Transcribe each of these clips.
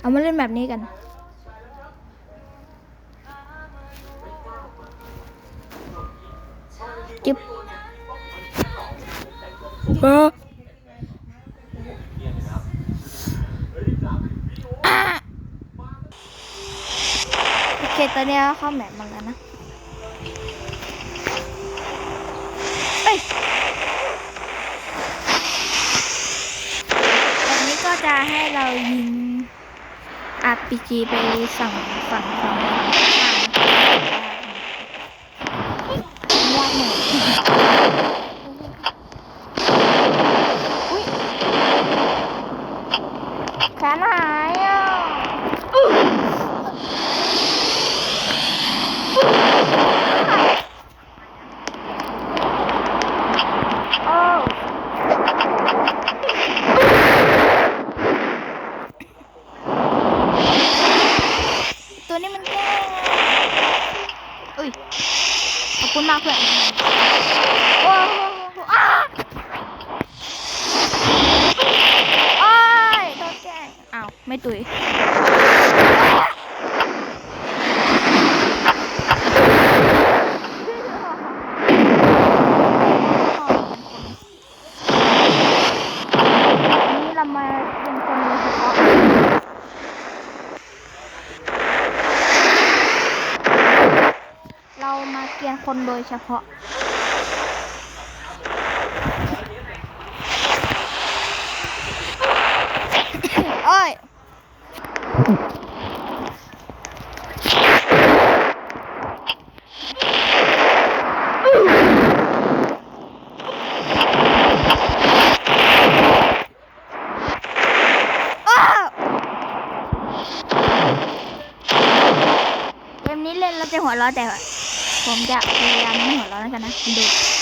เอามาเล่นแบบนี้กันจิบเออโอเคตอนนี้เข้าแมปมาแล้วนะ เอ้ยแบบนี้ก็ จะให้เรายิงอาบีจีไปสั่งฝั่งฝั่งฝั่งยากหน่อยอุ๊ยแขนหายอะโอ้ตัวนี้มันแย่อุ้ย ขอบคุณมากเพื่อนโอ้โหอ้าโอ้ยโดนแกล้งอ้าว ไม่ตุยนี่เรามาเป็นคนโดยเฉพาะ เรียนคนโดยเฉพาะ โอ้ยอ้าวเกมนี้เล่นแล้วจะหัวเราะแต่ ผมจะพยายามไม่หัวเราะแล้วกันนะดู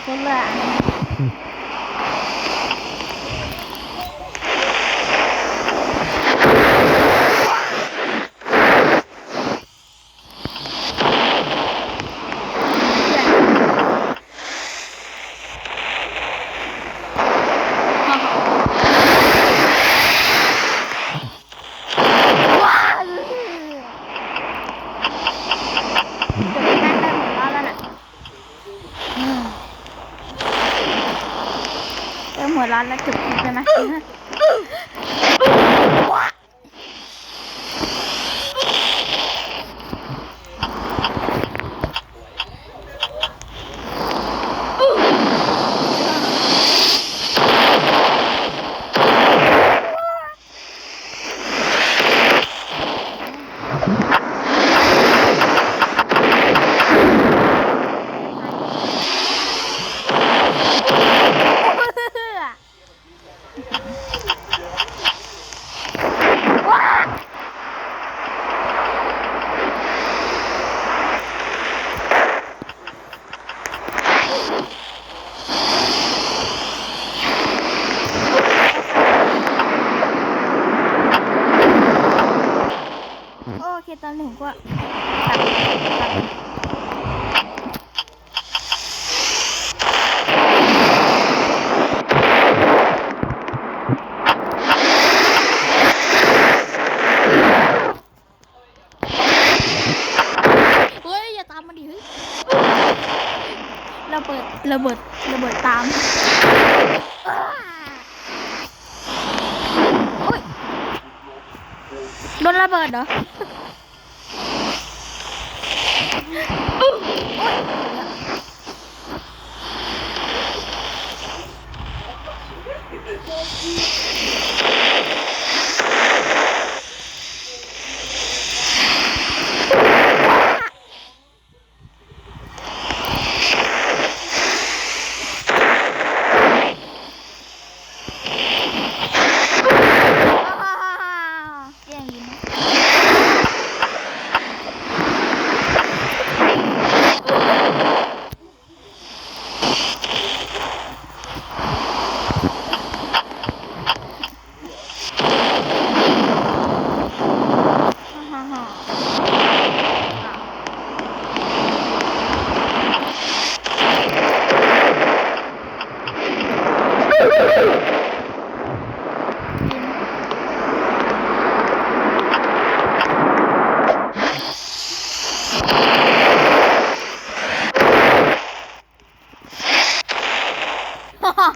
ตายสี่คนเลยอะว้าวเดี๋ยวไปนั่งได้หมดแล้วแล้วน่ะอืม หัวร้านแล้วจุดใช่ไหม โอเคตอนนี้ผมก็ตัดตัดเฮ้ย อย่าตามมาดิเฮ้ย ระเบิดระเบิดระเบิดตามโดนระเบิดเหรอ